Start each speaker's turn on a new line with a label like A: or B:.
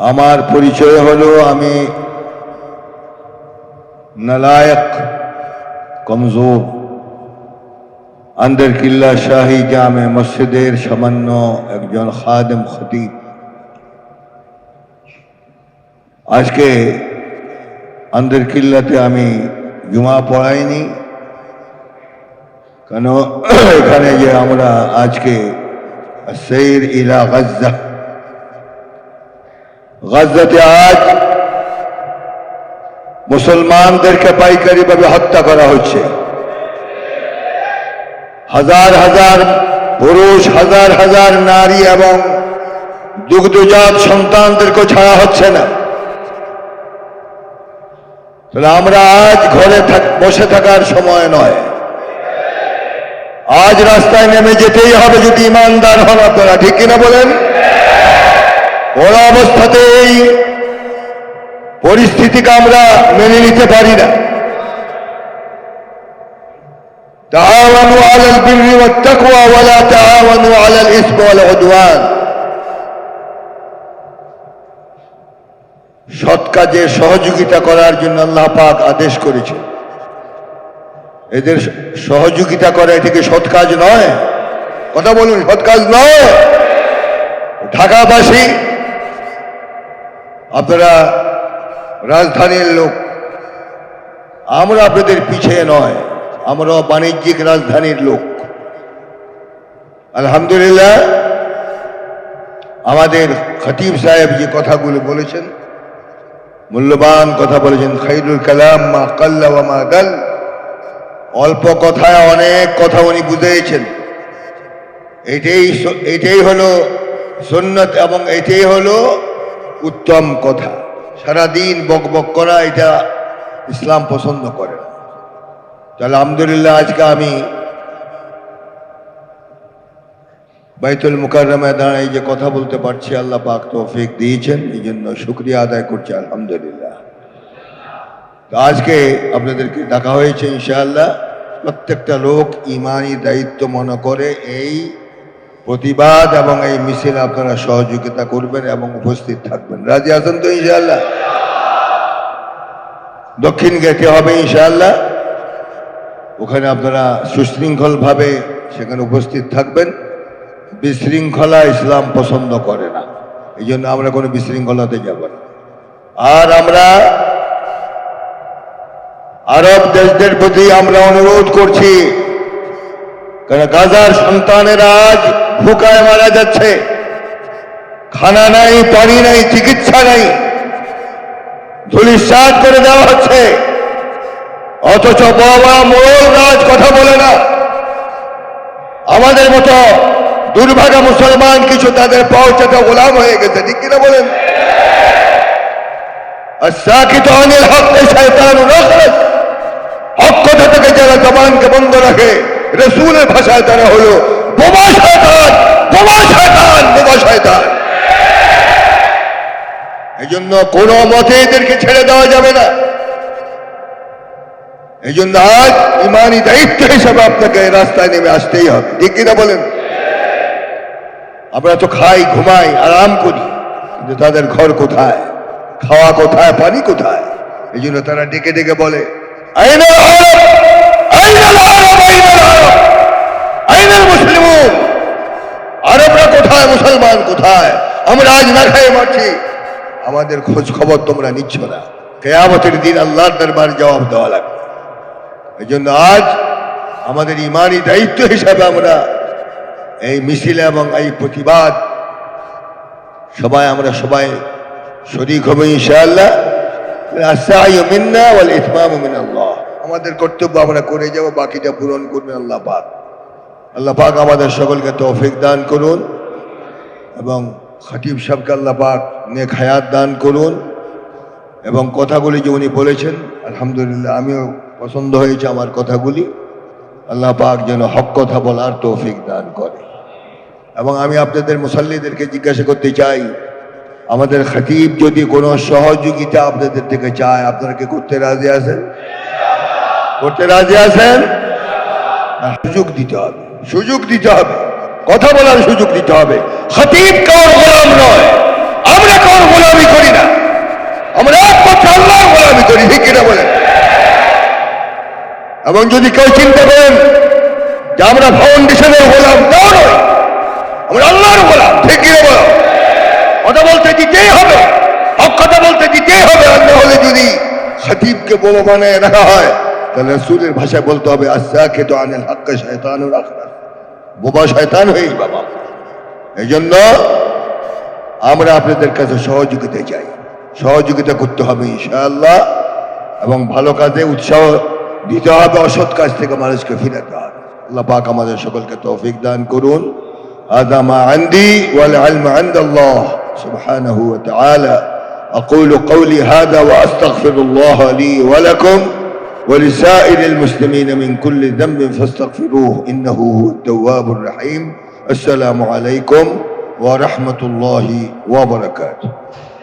A: আমার পরিচয় হলো আমি নালায়ক কমজোর আন্দর কিল্লা শাহী জামে মসজিদের সামান্য একজন খাদেম খতিব আজকে আন্দর কিল্লাতে আমি জুমা পড়াইনি কেন এখানে যে আমরা আজকে সেইর ইলা গজ্জা গজ্জাতে আজ মুসলমানদেরকে পাইকারিভাবে হত্যা করা হচ্ছে। হাজার হাজার পুরুষ, হাজার হাজার নারী এবং দুগ্ধজাত সন্তানদেরকে ছাড়া হচ্ছে না। তাহলে আমরা আজ ঘরে বসে থাকার সময় নয়। আজ রাস্তায় নেমে যেতেই হবে যদি ইমানদার হন আপনারা, ঠিক কিনা বলেন? ওরা অবস্থাতে এই পরিস্থিতিকে আমরা মেনে নিতে পারি না تعاونوا على البر والتقوى ولا تعاونوا على الإثم والعدوان সৎ কাজে সহযোগিতা করার জন্য আল্লাহ পাক আদেশ করেছে এদের সহযোগিতা করা এটা কি সৎ কাজ নয় কথা বলুন সৎ কাজ নয় ঢাকাবাসী আপনারা রাজধানীর লোক, আমরা আপনাদের পিছিয়ে নয়, আমরা বাণিজ্যিক রাজধানীর লোক। আলহামদুলিল্লাহ, আমাদের খতিব সাহেব যে কথাগুলো বলেছেন, মূল্যবান কথা বলেছেন, খাইরুল কালাম মা কাল্লা মা দাল, অল্প কথায় অনেক কথা উনি বুঝিয়েছেন। এটাই এটাই হলো সুন্নত এবং এটাই হলো উত্তম কথা। সারাদিন বক বক করা, এটা ইসলাম পছন্দ করে না। তাহলে আলহামদুলিল্লাহ, আজকে আমি বাইতুল মুকাররমায় দাঁড়াই যে কথা বলতে পারছি, আল্লাহ পাক তৌফিক দিয়েছেন এই জন্য শুক্রিয়া আদায় করছি, আলহামদুলিল্লাহ। তো আজকে আপনাদেরকে ডাকা হয়েছে, ইনশাআল্লাহ। প্রত্যেকটা লোক ইমানি দায়িত্ব মনে করে, এই প্রতিবাদ এবং এই মিছিল আপনারা সহযোগিতা করবেন এবং উপস্থিত থাকবেন। রাজি আছেন তো ইনশাআল্লাহ? দক্ষিণ গেটে হবে ইনশাআল্লাহ। ওখানে আপনারা সুশৃঙ্খলভাবে সেখানে উপস্থিত থাকবেন। বিশৃঙ্খলা ইসলাম পছন্দ করে না। এই জন্য আমরা কোনো বিশৃঙ্খলাতে যাব না। আর আমরা আরব দেশদের প্রতি আমরা অনুরোধ করছি কারণ গাজার সন্তানেরা আজ ভুকায় মারা যাচ্ছে। খানা নাই, পানি নাই, চিকিৎসা নাই। ধুলিসাত করে দেওয়া হচ্ছে। অথচ বাবা মোড়ল রাজ কথা বলে না। আমাদের মতো দুর্ভাগা মুসলমান কিছু তাদের পাওচাটা গোলাম হয়ে গেছে, ঠিক কিনা বলেন? হক থেকে যারা জবানকে বন্ধ রাখে, রসুলের ভাষায় তারা হলো এই জন্য মতে এদেরকে ছেড়ে দেওয়া যাবে না। এই জন্য আজ দায়িত্ব হিসাবে আপনাকে রাস্তায় নেমে আসতেই হবে। ঠিক কিনা বলেন? আমরা তো খাই, ঘুমাই, আরাম করি, কিন্তু তাদের ঘর কোথায়? খাওয়া কোথায়, পানি কোথায়? এই জন্য তারা ডেকে ডেকে বলে আইনাল আরব আইনাল আরব আইনাল আরব মুসলিমুন আরবরা কোথায়, মুসলমান কোথায়? আমরা আজ না খাই মারছি। আমাদের খোঁজ খবর তোমরা নিচ্ছ না। কেয়ামতের দিন আল্লাহর দরবার জবাব দেওয়া লাগবে। এই জন্য আজ আমাদের ইমানি দায়িত্ব হিসাবে আমরা এই মিছিল এবং এই প্রতিবাদ সবাই আমরা সবাই শরিক হবে ইনশাআল্লাহ। আমাদের কর্তব্য আমরা করে যাব, বাকিটা পূরণ করবে আল্লাহ পাক। আল্লাহ পাক আমাদের সকলকে তৌফিক দান করুন এবং খতিব সাহেবকে আল্লাহ পাক নেক হায়াত দান করুন এবং কথাগুলি যে উনি বলেছেন, আলহামদুলিল্লাহ আমিও পছন্দ হয়েছে আমার কথাগুলি। আল্লাহ পাক যেন হক কথা বলার তৌফিক দান করে। এবং আমি আপনাদের মুসল্লিদেরকে জিজ্ঞাসা করতে চাই, আমাদের খাতিব যদি কোনো সহযোগিতা আপনাদের থেকে চায়, আপনারা কি করতে রাজি আছেন? করতে রাজি আছেন? সুযোগ দিতে হবে। সুযোগ দিতে হবে। কথা বলার সুযোগ দিতে হবে। খতিব কার গোলাম নয়। আমরা কার গোলামি করি না। আমরা একমাত্র আল্লাহর গোলামি করি, ঠিক কিনা বলেন? এবং যদি কেউ চিন্তা করেন যে আমরা ফাউন্ডেশনের গোলাম, তাও নয়। আমরা আল্লাহর গোলাম, ঠিক কিনা বলো কথা বলতে দিতেই হবে। হক কথা বলতে দিতেই হবে। আর না হলে যদি খতিবকে বলো মানে রাখা হয়, তাহলে সুরের ভাষায় বলতে হবে আসাকে তো আনেন হাক্কা, শয়তানুর আখরা বোবা শয়তান হয়েই বাবা এই জন্য আমরা আপনাদের কাছে সহযোগিতা চাই সহযোগিতা করতে হবে ইনশাআল্লাহ এবং ভালো কাজে উৎসাহ দিতে হবে অসৎ কাজ থেকে মানুষকে ফিরাতে হবে আল্লাহ পাক আমাদের সকলকে তৌফিক দান করুন هذا ما عندي والعلم عند الله سبحانه وتعالى أقول قولي هذا وأستغفر الله لي ولكم ولسائر المسلمين من كل ذنب فاستغفروه إنه هو التواب الرحيم. السلام عليكم ورحمة الله وبركاته.